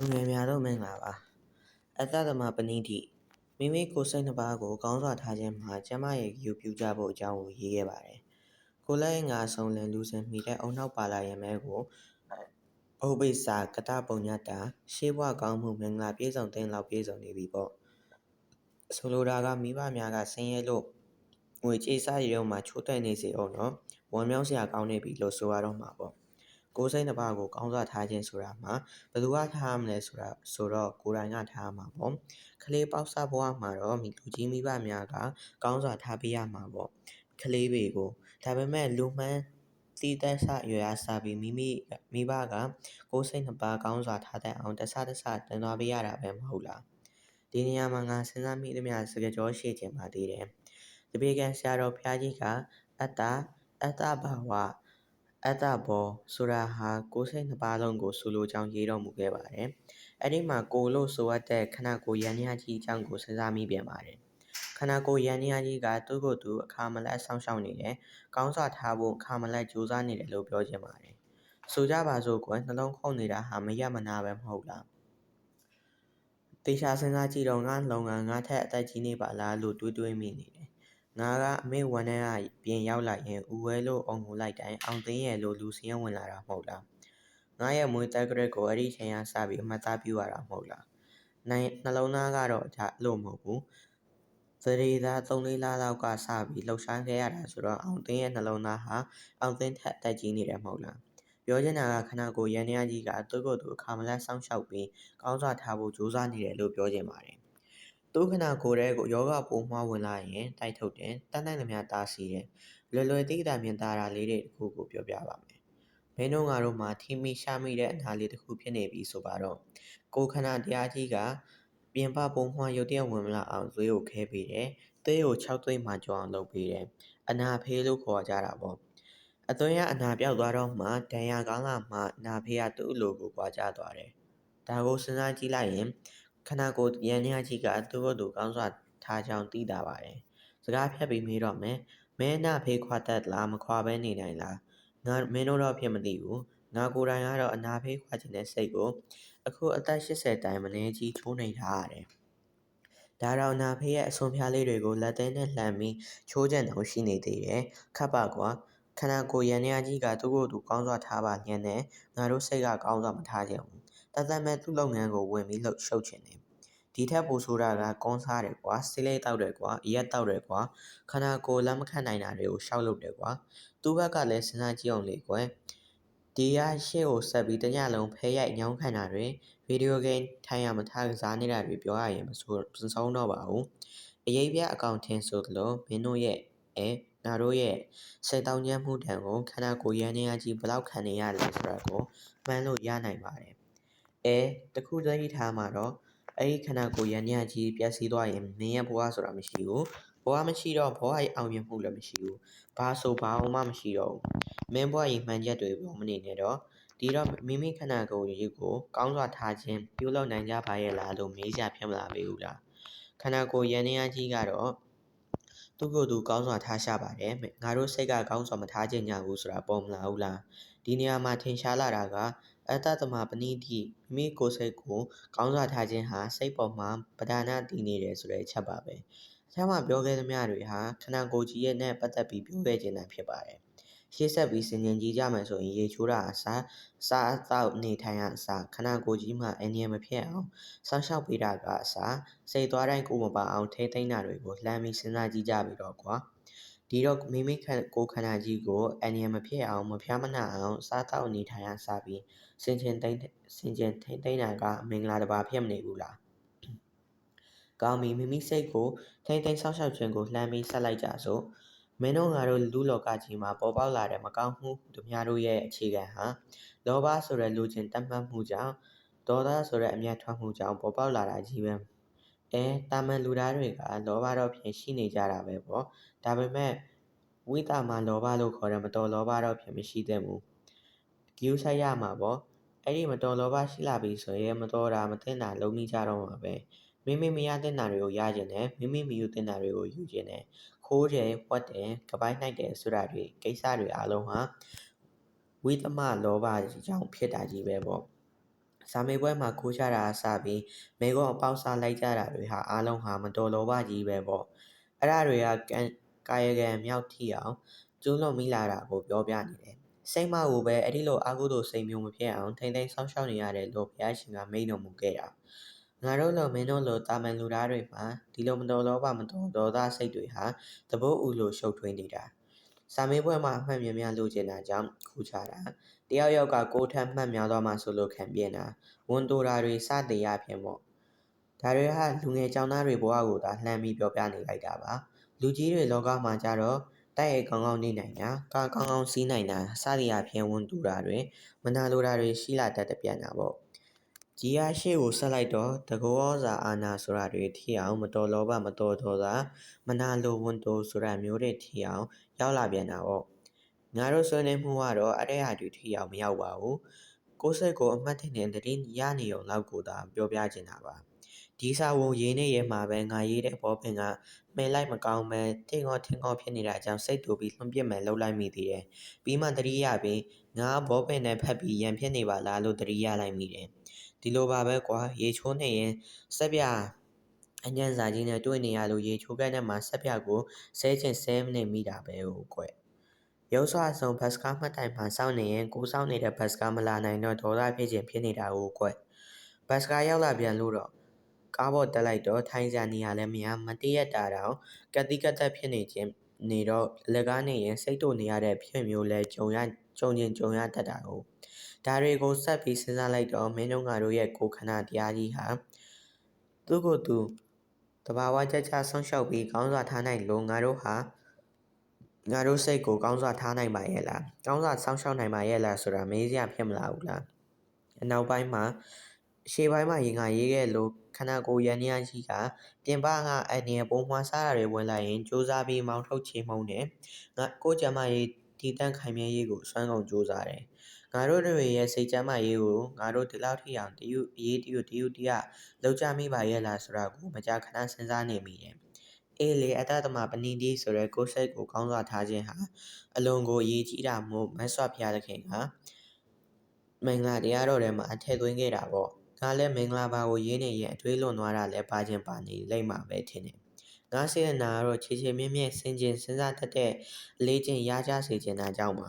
လူငယ်များတို့မင်္ဂလာပါအတ္တသမပဏိတိမိမိကိုယ်စိတ်နှစ်ပါးကိုကောင်းစွာထားခြင်းမှာကျမရဲ့ယူပြုကြဖို့အကြောင်းကိုရေးခဲ့ပါတယ်ကိုလည်းငါဆုံးလင်လူစင်မိတဲ့အုံနောက်ပါလာရမဲကိုဩဘိစာကတပုံညတာရှေးဘဝကောင်းမှုမင်္ဂလာပြည့်စုံတဲ့လောက်ပြည့်စုံနေပြီပေါ့ဆိုလိုတာကမိဘများကဆင်းရဲလို့ငွေကြေးစားရုံမှာချိုးတဲ့နေစေအောင်နော်ဝမ်းမြောက်စရာကောင်းနေပြီလို့ဆိုရတော့မှာပေါ့ ကိုယ်စိတ်တစ်ပါးကိုကောင်းစွာထားခြင်းဆိုတာမှာဘယ်သူကထားရမလဲဆိုတာဆိုတော့ကိုယ်တိုင်ကထားရမှာပေါ့ကလေးပေါက်စဘဝမှာတော့မိလူကြီးမိဘများကကောင်းစွာထားပေးရမှာပေါ့ကလေးတွေကိုဒါပေမဲ့လူမှန်းစီးသက်ဆရွယ်အားစားပြီးမိမိမိဘကကိုယ်စိတ်နှစ်ပါးကောင်းစွာထားတဲ့အောင်တဆတဆတင်သွားပေးရတာပဲမဟုတ်လားဒီနေရာမှာငါစဉ်းစားမိသမျှစကားကြောရှိခြင်းပါသေးတယ်တပေကံဆရာတော်ဘုရားကြီးကအတ္တအတ္တဘာဝ အတ္တဘောဆိုတာဟာကိုယ်စိတ်နှစ်ပါးလုံးကိုဆိုလိုကြောင်းရေးတော်မူခဲ့ပါတယ်။အဲ့ဒီမှာကိုလို့ဆိုအပ်တဲ့ခန္ဓာကိုယ်ယန္တရားကြီးအကြောင်းကိုစဉ်းစားမိပြန်ပါတယ်။ခန္ဓာကိုယ်ယန္တရားကြီးကသူ့ကိုယ်သူအခါမလက်ဆောင်းရှောက်နေတယ်။ကောင်းစွာထားဖို့အခါမလက်ကြိုးစားနေတယ်လို့ပြောချင်ပါတယ်။ဆိုကြပါစို့ကွယ်နှလုံးခုန်နေတာဟာမရမနာပဲမဟုတ်လား။တေချာစဉ်းစားကြည့်တော့ငါလုံငန်းငါထက်အသက်ကြီးနေပါလားလို့တွေးတွေးမိနေတယ် ငါကအမေဝန်ထမ်းကပြင်ရောက်လာရင်ဦးဝဲလို့အုံငိုလိုက်တိုင်းအောင်သိန်းရဲ့လို့လူစင်းဝင်လာတာမဟုတ်လားငါရဲ့မွေးတက်ကရက်ကိုအဲ့ဒီချိန်ကစပြီးအမှတ်သားပြုရတာမဟုတ်လားနိုင်နှလုံးသားကတော့ဒါလို့မဟုတ်ဘူးသရေသား3လေးလလောက်ကစပြီးလှုပ်ရှားခဲ့ရတာဆိုတော့အောင်သိန်းရဲ့နှလုံးသားဟာအောင်သိန်းထက်တက်ကြီးနေတယ်မဟုတ်လားပြောချင်တာကခဏကိုရန်ရကြီးကသူ့ကိုယ်သူအခါမလဲစောင့်ရှောက်ပြီးကောင်းစွာထားဖို့ကြိုးစားနေတယ်လို့ပြောချင်ပါတယ် သူ့ခနာကိုယ်ထဲကိုယောဂပိုးမွှားဝင်လာရင်တိုက်ထုတ်တယ်တန်းနိုင်သမျှတားဆီးတယ်လွယ်လွယ်တိတာမြင်သာတာလေးတွေတခုကိုပြောပြပါမယ်မင်းတို့ငါတို့မှာထိမိရှာမိတဲ့အနာလေးတစ်ခုဖြစ်နေပြီဆိုပါတော့ကိုခနာတရားကြီးကပြင်ပပုံမှန်ရုတ်တရက်ဝင်မလာအောင်သွေးကိုခဲပေးတယ်။သွေးကို6သွေးမှကြောအောင်လုပ်ပေးတယ်။အနာဖေးလို့ခေါ်ကြတာပေါ့။အသွေးရအနာပြောက်သွားတော့မှဒဏ်ရာကောင်းလာမှနာဖေးကသူ့လိုကိုပွားကြသွားတယ်။ဒါကိုစဉ်းစားကြည့်လိုက်ရင် ခန္ဓာကိုယ်ယန္တရားကြီးကသူ့ဘက်သို့ကောင်းစွာထားကြောင်းသိတာပါတယ်။စကားဖြတ်ပြီးမေးတော့မယ်။မဲနာဖေးခွာတတ်လားမခွာဘဲနေနိုင်လား။ငါမင်းတို့တော့ဖြစ်မသိဘူး။ငါကိုယ်တိုင်ကတော့အနာဖေးခွာခြင်းတဲ့စိတ်ကိုအခုအသက်80တိုင်မနေကြီးချိုးနေထားရတယ်။ဒါတော့နာဖေးရဲ့အစွန်ဖျားလေးတွေကိုလက်သေးနဲ့လှမ်းပြီးချိုးကြံတောင်ရှိနေသေးတယ်။ခပ်ပါကွာခန္ဓာကိုယ်ယန္တရားကြီးကသူ့ကိုယ်သူကောင်းစွာထားပါညံ့နဲ့ငါတို့စိတ်ကကောင်းစွာမထားကြဘူး တသက်မဲ့သူ့လုပ်ငန်းကိုဝင်ပြီးလှုပ်ရှုပ်ချင်တယ်ဒီထက်ပိုဆိုးတာကကွန်စားတယ်ကွာဆေးလေးတောက်တယ်ကွာအရက်တောက်တယ်ကွာခန္ဓာကိုယ်လက်မခံနိုင်တာတွေကိုရှောက်လုပ်တယ်ကွာသူ့ဘက်ကလည်းစဉ်းစားကြည့်အောင်လေကွယ်ဒီရရှေ့ကိုဆက်ပြီးတညလုံးဖဲရိုက်ညောင်းခံတာတွေဗီဒီယိုဂိမ်းထိုင်ရမထားကစားနေတာတွေပြောရရင်မဆိုးမဆုံးတော့ပါဘူးအရေးပြအကောင့်ထင်းဆိုသလိုမင်းတို့ရဲ့အဲငါတို့ရဲ့စိတ်တောင်းကျမ်းမှုတံကိုခန္ဓာကိုယ်ရန်နေရကြီးဘလောက်ခံနေရလဲဆိုတာကိုမှန်းလို့ရနိုင်ပါတယ် အဲတခုသတိထားမှာတော့အဲ့ဒီခန္ဓာကိုယ်ယန္တရားကြီးပျက်စီးသွားရင်မင်းရဲ့ဘဝဆိုတာမရှိဘူးဘဝမရှိတော့ဘဝရဲ့အောင်မြင်မှုလည်းမရှိဘူးဘာဆိုဘာမှမရှိတော့ဘူးမင်းဘဝရဲ့မှန်ချက်တွေပေါ်မနေနဲ့တော့ဒီတော့မိမိခန္ဓာကိုယ်ကြီးကိုကောင်းစွာထားခြင်းပြုလုပ်နိုင်ကြပါရဲ့လားလို့မေးကြဖြစ်မလာပေဘူးလားခန္ဓာကိုယ်ယန္တရားကြီးကတော့သူ့ကိုယ်သူကောင်းစွာထားရှာပါတယ်ငါတို့စိတ်ကကောင်းစွာမထားခြင်းညာဘူးဆိုတာပေါ်မလာဘူးလားဒီနေရာမှာထင်ရှားလာတာက အတ္တသမပဏိတိမိမိကိုယ်စိတ်ကိုကောင်းစွာထားခြင်းဟာစိတ်ပေါ်မှာပဓာနာတည်နေတယ်ဆိုတဲ့အချက်ပါပဲအထက်မှာပြောခဲ့သမျှတွေဟာခန္ဓာကိုယ်ကြီးရဲ့နဲ့ပတ်သက်ပြီးပြောခဲ့ခြင်းတာဖြစ်ပါတယ်ရှေ့ဆက်ပြီးစင်ကြင်ကြီးကြမယ်ဆိုရင်ရေချိုးတာအစားစားသောက်နေထိုင်ရအစားခန္ဓာကိုယ်ကြီးမှာအငြင်းမဖြစ်အောင်စောင့်ရှောက်ပေးတာကအစားစိတ်သွားတိုင်းကိုမပါအောင်ထိသိမ်းတာတွေကိုလှမ်းပြီးစဉ်းစားကြည့်ကြပြီးတော့ကွာ ဒီတော့မိမိခန္ကိုယ်ခန္ဓာကြီးကိုအန်ရမဖြစ်အောင်မဖြားမနှံ့အောင်စားတောက်နေထိုင်ရစပြီးစင်ချင်သိမ့်စင်ချင်ထိမ့်သိမ့်တာကမင်္ဂလာတစ်ပါးဖြစ်မနေဘူးလားကောင်းပြီမိမိစိတ်ကိုထိမ့်သိမ့်ဆောက်ရှောက်ခြင်းကိုလှမ်းပြီးဆက်လိုက်ကြစို့မင်းတို့ငါတို့လူလောကကြီးမှာပေါ်ပေါက်လာတဲ့မကောင်းမှုတို့များတို့ရဲ့အခြေခံဟာလောဘဆိုတဲ့လူချင်းတတ်မှတ်မှုကြောင့်ဒေါသဆိုတဲ့အမျက်ထွက်မှုကြောင့်ပေါ်ပေါက်လာတာကြီးပဲ အဲတာမန်လူသားတွေကလောဘတော့ဖြစ်ရှိနေကြတာပဲပေါ့ဒါပေမဲ့ဝိတာမလောဘလို့ခေါ်တဲ့မတော်လောဘတော့ဖြစ်မရှိသင့်ဘူးဂယူဆိုင်ရမှာပေါ့အဲ့ဒီမတော်လောဘရှိလာပြီဆိုရင်မတော်တာမသိတာလုံးမိကြတော့မှာပဲမိမိမရတဲ့နာတွေကိုရကျင်တယ်မိမိမယူတဲ့နာတွေကိုယူကျင်တယ်ခိုးတယ်ဝတ်တယ်ကပိုင်းနိုင်တယ်ဆိုတာတွေကိစ္စတွေအားလုံးဟာဝိသမလောဘကြောင့်ဖြစ်တာကြီးပဲပေါ့ စာမေးပွဲမှာခိုးချတာအစပြီးမေကုံအပေါက်စားလိုက်ကြတာတွေဟာအားလုံးဟာမတော်လောဘကြီးပဲပေါ့အဲ့ဒါတွေကကံကာယကံမြောက်ထိအောင်ကျူးလွန်မိလာတာကိုပြောပြနေတယ်စိတ်မကိုပဲအဲ့ဒီလိုအာဟုသောစိတ်မျိုးမဖြစ်အောင်ထိမ့်သိမ်းဆောင်းရှောက်နေရတယ်လို့ဘုရားရှင်ကမိန့်တော်မူခဲ့တာငါတို့လိုမင်းတို့လိုတာမန်လူသားတွေမှာဒီလိုမတော်လောဘမတော်ဒေါသစိတ်တွေဟာသဘောဥလိုရှုပ်ထွေးနေတာစာမေးပွဲမှာအမှတ်များများလိုချင်တာကြောင့်ခူးချတာ တယောက်ယောက်ကကိုယ်ထက်မှတ်များသွားမှဆိုလို့ခံပြင်းတာဝန်တိုတာတွေစသည်ရဖြင့်ပေါ့ဒါတွေဟာလူငယ်ចောင်းသားတွေဘဝကိုသာလှမ်းပြီးပြောပြနေလိုက်တာပါလူကြီးတွေလောကမှာကြတော့တိုက်ရိုက်ကောင်းကောင်းနေနိုင်တာကာကောင်းကောင်းစီးနိုင်တာစသည်အဖြစ်ဝန်တူတာတွေမနာလိုတာတွေရှိလာတတ်တဲ့ပြန်တာပေါ့ကြီးအားရှိကိုဆက်လိုက်တော့တကောစာအာနာဆိုတာတွေထိအောင်မတော်လောဘမတော်ဒေါသမနာလိုဝန်တိုဆိုတာမျိုးတွေထိအောင်ရောက်လာပြန်တာပေါ့ ငါတို့ဆွေးနွေးမှုကတော့အဲ့ဒီဟာတွေထိအောင်မရောက်ပါဘူးကိုယ်စိတ်ကိုအမှတ်ထင်တဲ့တည်ရနေုံလောက်ကိုသာပြောပြချင်တာပါဒီစာဝုံရေးနေရမှာပဲငါရေးတဲ့ဘောပင်ကမှန်လိုက်မကောင်းပဲထင်ကောထင်ကောဖြစ်နေတာကြောင့်စိတ်တူပြီးလွန်ပြစ်မယ်လှုပ်လိုက်မိသေးတယ်ပြီးမှတတိယပြီးငါဘောပင်နဲ့ဖက်ပြီးရန်ဖြစ်နေပါလားလို့တတိယလိုက်မိတယ်ဒီလိုပါပဲကွာရေချိုးနေရင်စက်ပြအញ្ញံစာကြီးနဲ့တွေ့နေရလို့ရေချိုးကန်းထဲမှာစက်ပြကိုဆဲချင်ဆဲမနေမိတာပဲဟုတ်ကွ ရုပ်ဆွအဆုံဘတ်စကားမှတ်တိုင်မှာစောင့်နေရင်ကိုစောင့်နေတဲ့ဘတ်စကားမလာနိုင်တော့ဒေါသဖြစ်ခြင်းဖြစ်နေတာကိုကွဘတ်စကားရောက်လာပြန်လို့တော့ကားပေါ်တက်လိုက်တော့ထိုင်းစရာနေရာလည်းမရမတည့်ရတာတော့ကတိကတက်ဖြစ်နေခြင်းနေတော့လက်ကားနေရင်စိတ်တို့နေရတဲ့ဖြစ်မျိုးလဲကြုံရကြုံချင်းကြုံရတတ်တာကိုဒါတွေကိုဆက်ပြီးစဉ်းစားလိုက်တော့မင်းတို့ငါတို့ရဲ့ကိုခဏတရားကြီးဟာသူ့ကိုယ်သူတဘာဝကြကြဆောင်းလျှောက်ပြီးကောင်းစွာထားနိုင်လို့ငါတို့ဟာ ငါတို့စိတ်ကိုကောင်းစွာထားနိုင်ပါရဲ့လားကောင်းစွာဆောင်းလျှောက်နိုင်ပါရဲ့လားဆိုတာမေးစရာဖြစ်မလာဘူးလားအနောက်ပိုင်းမှာရှေ့ပိုင်းမှာရင်ငါရေးခဲ့လို့ခန္ဓာကိုယ်ရန်ရရှိကပြင်ပကအန်ရပုံမှန်စားရတွေဝင်လာရင်စူးစမ်းပြီးမောင်းထုတ်ချေမှုန်းတယ်ငါကိုကြမ်းမရေးဒီတန့်ခိုင်မြဲရေးကိုစွမ်းကုန်စူးစမ်းတယ်ငါတို့တွေရဲ့စိတ်ကြမ်းမရေးကိုငါတို့ဒီလောက်ထိအောင်တယူအရေးတယူတယူတရလောက်ကြမိပါရဲ့လားဆိုတာကိုမကြာခဏစဉ်းစားနေမိတယ် အေးလေအတ္တသမပဏိတိဆိုရဲကိုယ်စိတ်ကိုကောင်းစွာထားခြင်းဟာအလွန်ကိုအရေးကြီးတာမို့မတ်ဆွဘုရားသခင်ကမင်္ဂလာတရားတော်ထဲမှာအထည့်သွင်းခဲ့တာပေါ့ငါလည်းမင်္ဂလာပါကိုရေးနေရင်အတွေးလွန်သွားတာလည်းပါခြင်းပါနေလိမ့်မှာပဲထင်တယ်ငါစေတနာကတော့ခြေခြေမြင့်မြင့်စင်ကျင်စဉ်းစားတတ်တဲ့လေးချင်းရကြစေချင်တာကြောင့်ပါ